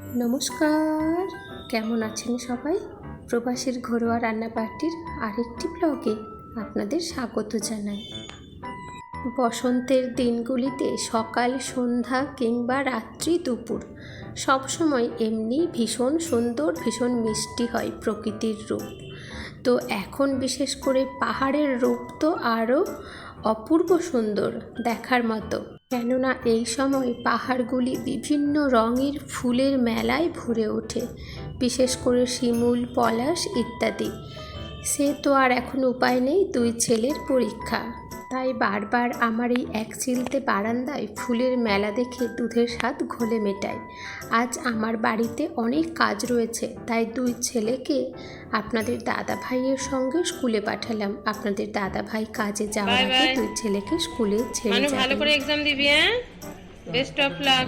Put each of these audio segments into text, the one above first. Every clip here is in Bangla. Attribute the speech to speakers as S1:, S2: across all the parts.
S1: নমস্কার। কেমন আছেন সবাই? প্রবাসীর ঘরোয়া রান্না পার্টির আরেকটি ব্লগে আপনাদের স্বাগত জানাই। বসন্তের দিনগুলিতে সকাল, সন্ধ্যা কিংবা রাত্রি, দুপুর সবসময় এমনি ভীষণ সুন্দর, ভীষণ মিষ্টি হয় প্রকৃতির রূপ। তো এখন বিশেষ করে পাহাড়ের রূপ তো আরও অপূর্ব সুন্দর দেখার মতো। কেননা এই সময় পাহাড়গুলি বিভিন্ন রঙের ফুলের মেলায় ভরে ওঠে, বিশেষ করে শিমুল, পলাশ ইত্যাদি। সে তো আর এখন উপায় নেই দুই ছেলের পরীক্ষা। তাই বারবার আমার এই এক চিলতে বারান্দায় ফুলের মেলা দেখে দুধের স্বাদ ঘোলে মেটায়। আজ আমার বাড়িতে অনেক কাজ রয়েছে তাই দুই ছেলেকে আপনাদের দাদা ভাইয়ের সঙ্গে স্কুলে পাঠালাম। আপনাদের দাদা ভাই কাজে যাওয়ার আগে দুই ছেলেকে স্কুলে ছেড়ে
S2: ভালো করে এক্সাম দিবি হ্যাঁ? বেস্ট অফ লাক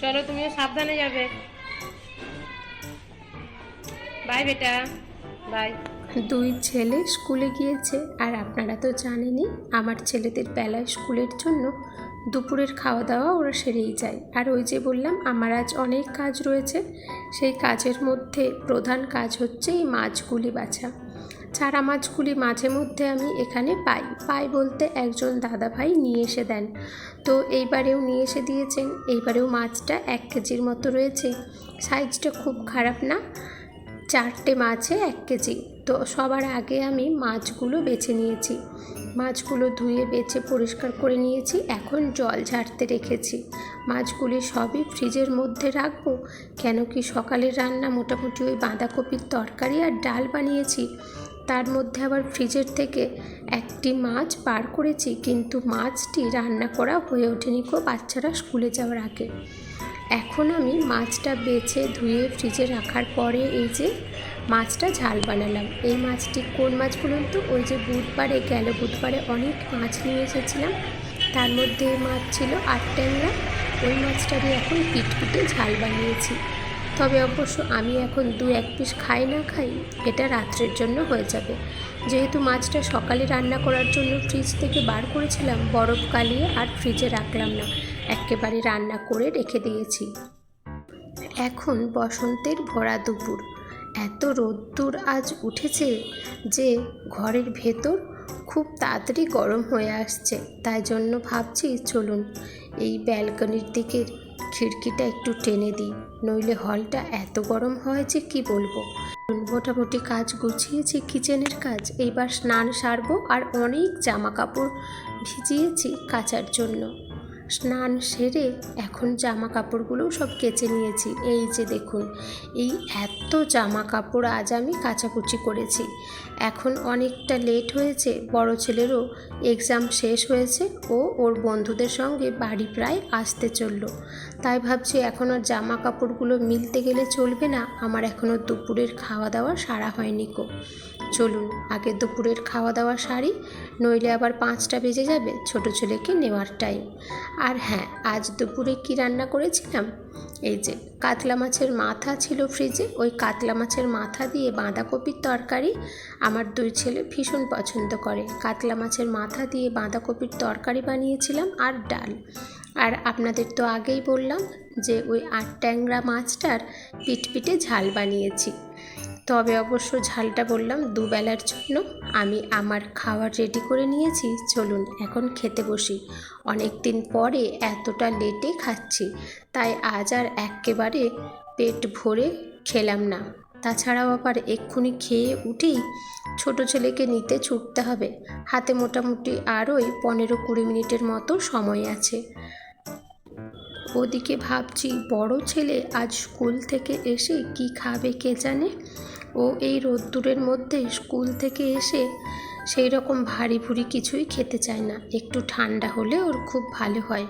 S2: চলো তুমিও সাবধানে যাবে। বাই বেটা বাই।
S1: দুই ছেলে স্কুলে গিয়েছে আর আপনারা তো জানেনই, আমার ছেলেদের বেলায় স্কুলের জন্য দুপুরের খাওয়া দাওয়া ওরা সেরেই যায়। আর ওই যে বললাম, আমার আজ অনেক কাজ রয়েছে। সেই কাজের মধ্যে প্রধান কাজ হচ্ছে এই মাছগুলি বাছা। চারা মাছগুলি মাঝে মধ্যে আমি এখানে পাই। পাই বলতে একজন দাদা ভাই নিয়ে এসে দেন। তো এইবারেও নিয়ে এসে দিয়েছেন। এইবারেও মাছটা এক কেজির মতো রয়েছে। সাইজটা খুব খারাপ না। চারটে মাছে এক কেজি। তো সবার আগে আমি মাছগুলো বেছে নিয়েছি। মাছগুলো ধুয়ে, বেছে, পরিষ্কার করে নিয়েছি। এখন জল ঝাড়তে রেখেছি। মাছগুলি সবই ফ্রিজের মধ্যে রাখব। কেন কি সকালের রান্না মোটামুটি ওই বাঁধাকপির তরকারি আর ডাল বানিয়েছি। তার মধ্যে আবার ফ্রিজের থেকে একটি মাছ বার করেছি। কিন্তু মাছটি রান্না করা হয়ে ওঠেনি গো বাচ্চারা স্কুলে যাওয়ার আগে। এখন আমি মাছটা বেছে ধুয়ে ফ্রিজে রাখার পরে এই যে মাছটা ঝাল বানালাম। এই মাছটি কোন মাছ বলুন তো? ওই যে বুধবারে গেল, বুধবারে অনেক মাছ নিয়ে এসেছিলাম। তার মধ্যে মাছ ছিল আট ট্যাংরা। ওই মাছটারই এখন পিটপিটে ঝাল বানিয়েছি। তবে অবশ্য আমি এখন দু এক পিস খাই না খাই, এটা রাত্রের জন্য হয়ে যাবে। যেহেতু মাছটা সকালে রান্না করার জন্য ফ্রিজ থেকে বার করেছিলাম, বরফ কালিয়ে আর ফ্রিজে রাখলাম না। একেবারে রান্না করে রেখে দিয়েছি। এখন বসন্তের ভরা দুপুর। এত রোদ্দুর আজ উঠেছে যে ঘরের ভেতর খুব তাড়াতাড়ি গরম হয়ে আসছে। তাই জন্য ভাবছি চলুন এই ব্যালকনির দিকের খিড়কিটা একটু টেনে দিই। নইলে হলটা এত গরম হয় যে কি বলব? মোটামুটি কাজ গুছিয়েছি, কিচেনের কাজ। এইবার স্নান সারবো আর অনেক জামা কাপড় ভিজিয়েছি কাচার জন্য। স্নান সেরে এখন জামা কাপড়গুলোও সব কেচে নিয়েছি। এই যে দেখুন, এই এত জামা কাপড় আজ আমি কাচাকুচি করেছি। এখন অনেকটা লেট হয়েছে, বড় ছেলেরও এক্সাম শেষ হয়েছে ও ওর বন্ধুদের সঙ্গে বাড়ি প্রায় আসতে চলল। তাই ভাবছি এখন আর জামা কাপড়গুলো মিলতে গেলে চলবে না। আমার এখনও দুপুরের খাওয়া দাওয়া সারা হয়নি কো চলুন আগে দুপুরের খাওয়া দাওয়া সারি নইলে আবার পাঁচটা বেজে যাবে ছোট ছেলেকে নেওয়ার টাইম আর হ্যাঁ আজ দুপুরে কি রান্না করেছিলাম? এই যে, কাতলা মাছের মাথা ছিল ফ্রিজে ওই কাতলা মাছের মাথা দিয়ে বাঁধাকপির তরকারি আমার দুই ছেলে ভীষণ পছন্দ করে। কাতলা মাছের মাথা দিয়ে বাঁধাকপির তরকারি বানিয়েছিলাম আর ডাল। আর আপনাদের তো আগেই বললাম যে ওই আট ট্যাংরা মাছটার পিটপিটে ঝাল বানিয়েছি। তবে অবশ্য ঝালটা বললাম, দুবেলার জন্য। আমি আমার খাবার রেডি করে নিয়েছি। চলুন, এখন খেতে বসি। অনেক দিন পরে এতটা লেটে খাচ্ছি, তাই আজ আর একেবারে পেট ভরে খেলাম না। তাছাড়াও আবার এক্ষুনি খেয়ে উঠেই ছোট ছেলেকে নিতে ছুটতে হবে। হাতে মোটামুটি আরোই পনেরো কুড়ি মিনিটের মতো সময় আছে। ওদিকে ভাবছি, বড় ছেলে আজ স্কুল থেকে এসে কি খাবে কে জানে? ও এই রোদ্দুরের মধ্যে স্কুল থেকে এসে সেই রকম ভারী ভুরি কিছুই খেতে চায় না। একটু ঠান্ডা হলে ওর খুব ভালো হয়।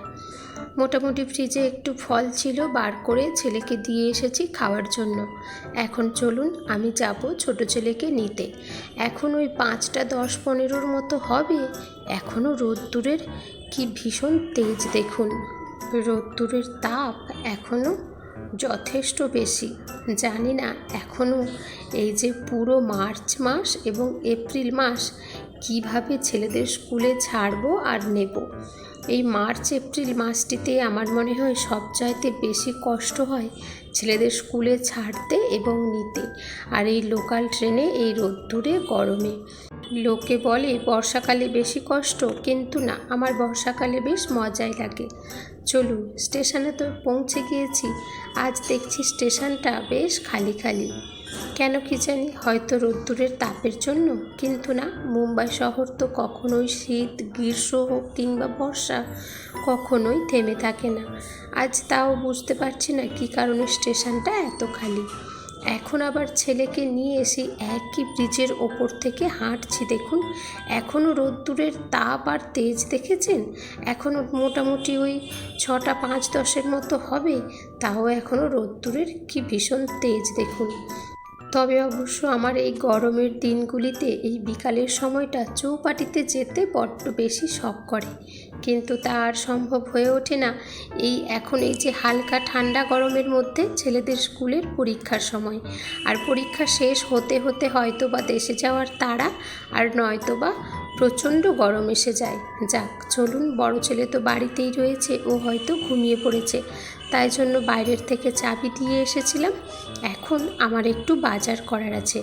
S1: মোটামুটি ফ্রিজে একটু ফল ছিল, বার করে ছেলেকে দিয়ে এসেছি খাওয়ার জন্য। এখন চলুন, আমি যাব ছোট ছেলেকে নিতে। এখন ওই পাঁচটা দশ পনেরোর মতো হবে। এখনও রোদ্দুরের কি ভীষণ তেজ দেখুন। রোদ্দুরের তাপ এখনও যথেষ্ট বেশি। জানি না এখনও এই যে পুরো মার্চ মাস এবং এপ্রিল মাস কীভাবে ছেলেদের স্কুলে ছাড়বো আর নেব। এই মার্চ, এপ্রিল মাসটিতে আমার মনে হয় সবচাইতে বেশি কষ্ট হয় ছেলেদের স্কুলে ছাড়তে এবং নিতে। আর এই লোকাল ট্রেনে এই রোদ্দুরে, গরমে। লোকে বলে, বর্ষাকালে বেশি কষ্ট। কিন্তু না, আমার বর্ষাকালে বেশ মজাই লাগে। চলুন, স্টেশনে তো পৌঁছে গিয়েছি। আজ দেখছি স্টেশনটা বেশ খালি খালি কেন কি জানি, হয়তো রোদ্দুরের তাপের জন্য। কিন্তু না, মুম্বাই শহর তো কখনোই শীত, গ্রীষ্ম হোক কিংবা বর্ষা কখনোই থেমে থাকে না। আজ তাও বুঝতে পারছি না, কী কারণে স্টেশনটা এত খালি। এখন আবার ছেলেকে নিয়ে এসে একই ব্রিজের ওপর থেকে হাঁটছি, দেখুন। এখনও রোদ্দুরের তাপ আর তেজ দেখেছেন? এখনও মোটামুটি ওই ছটা পাঁচ দশের মতো হবে, তাও এখনও রোদ্দুরের কি ভীষণ তেজ, দেখুন। তবে অবশ্য আমার এই গরমের দিনগুলিতে এই বিকালের সময়টা চৌপাটিতে যেতে বড্ড বেশি শখ করে। কিন্তু তা আর সম্ভব হয়ে ওঠে না। এই এখন এই যে হালকা ঠান্ডা গরমের মধ্যে ছেলেদের স্কুলের পরীক্ষার সময়। আর পরীক্ষা শেষ হতে হতে হয়তো বা দেশে যাওয়ার তাড়া আর নয়তো বা প্রচণ্ড গরম এসে যায়। যাক, চলুন, বড় ছেলে তো বাড়িতেই রয়েছে, ও হয়তো ঘুমিয়ে পড়েছে। তাই জন্য বাইরের থেকে চাবি দিয়ে এসেছিলাম। এখন আমার একটু বাজার করার আছে।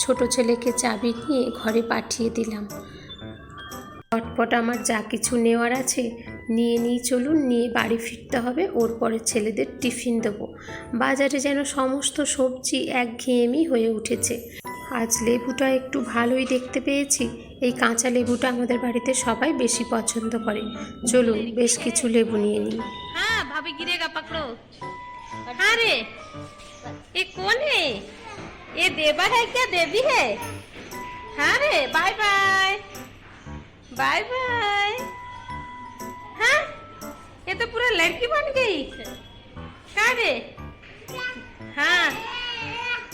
S1: ছোট ছেলেকে চাবি নিয়ে ঘরে পাঠিয়ে দিলাম। চটপট আমার যা কিছু নেওয়ার আছে, নিয়ে নিয়ে চলুন, নিয়ে বাড়ি ফিরতে হবে। ওর পরে ছেলেদের টিফিন দেবো। বাজারে যেন সমস্ত সবজি একঘেয়েমি হয়ে উঠেছে। আজ লেবুটা একটু ভালোই দেখতে পেয়েছি। এই কাঁচা লেবুটা আমাদের বাড়িতে সবাই বেশি পছন্দ করে চলুন বেশ কিছু লেবু নিয়ে নিই
S2: हाँ भाभी गिरेगा पकड़ो हाँ रे ये कौन है ये देवा है क्या देवी है हाँ रे बाय बाय बाय बाय हाँ ये तो पूरा लड़की बन गई हाँ रे हाँ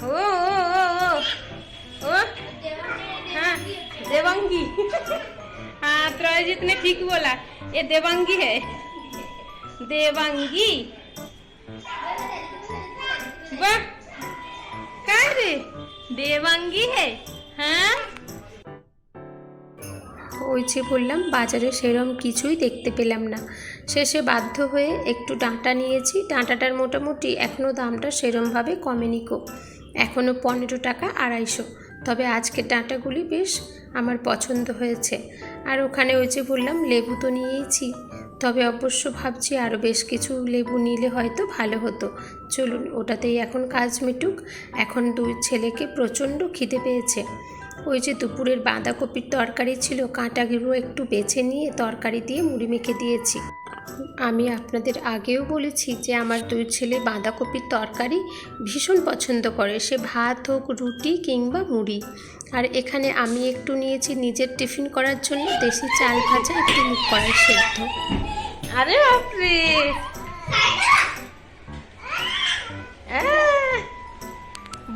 S2: ओ ओ ओ ओ ओ हाँ देवांगी हाँ त्रयजीत ने ठीक बोला ये देवांगी है देवांगी वाह काय रे देवांगी है हाँ
S1: ওই যে বললাম বাজারে সেরম কিছুই দেখতে পেলাম না শেষে বাধ্য হয়ে একটু ডাঁটা নিয়েছি ডাঁটাটার মোটামুটি এখনও দামটা সেরমভাবে কমেনি কো এখনও পনেরো টাকা আড়াইশো তবে আজকের ডাঁটাগুলি বেশ আমার পছন্দ হয়েছে। আর ওখানে ওই যে বললাম, লেবু তো নিয়েইছি। তবে অবশ্য ভাবছি আরও বেশ কিছু লেবু নিলে হয়তো ভালো হতো। চলুন, ওটাতেই এখন কাজ মিটুক। এখন দুই ছেলেকে প্রচণ্ড খিদে পেয়েছে। ওই যে দুপুরের বাঁধাকপির তরকারি ছিল, কাঁটাগুলো একটু বেছে নিয়ে তরকারি দিয়ে মুড়ি মেখে দিয়েছি। আমি আপনাদের আগেও বলেছি যে আমার দুই ছেলে বাঁধাকপির তরকারি ভীষণ পছন্দ করে। সে ভাত হোক, রুটি কিংবা মুড়ি। আর এখানে আমি একটু নিয়েছি নিজের টিফিন করার জন্য দেশি চাল ভাজা, একটু মুখ করার সেদ্ধ।
S2: আরে বাপরে!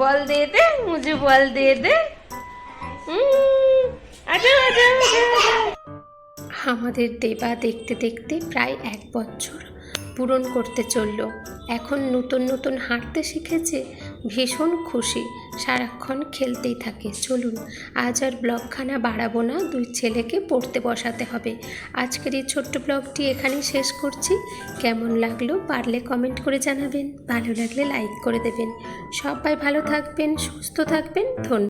S2: বল দিয়ে দে মুঝে বল দিয়ে দে। আচ্ছা আচ্ছা
S1: আমাদের দেবা দেখতে দেখতে প্রায় এক বছর পূরণ করতে চলল। এখন নতুন নতুন হাঁটতে শিখেছে, ভীষণ খুশি। সারাক্ষণ খেলতেই থাকে। চলুন, আজ আর ব্লগখানা বাড়াবো না। দুই ছেলেকে পড়তে বসাতে হবে। আজকের এই ছোট্ট ব্লগটি এখানেই শেষ করছি। কেমন লাগল পারলে কমেন্ট করে জানাবেন। ভালো লাগলে লাইক করে দেবেন। সবাই ভালো থাকবেন, সুস্থ থাকবেন। ধন্যবাদ।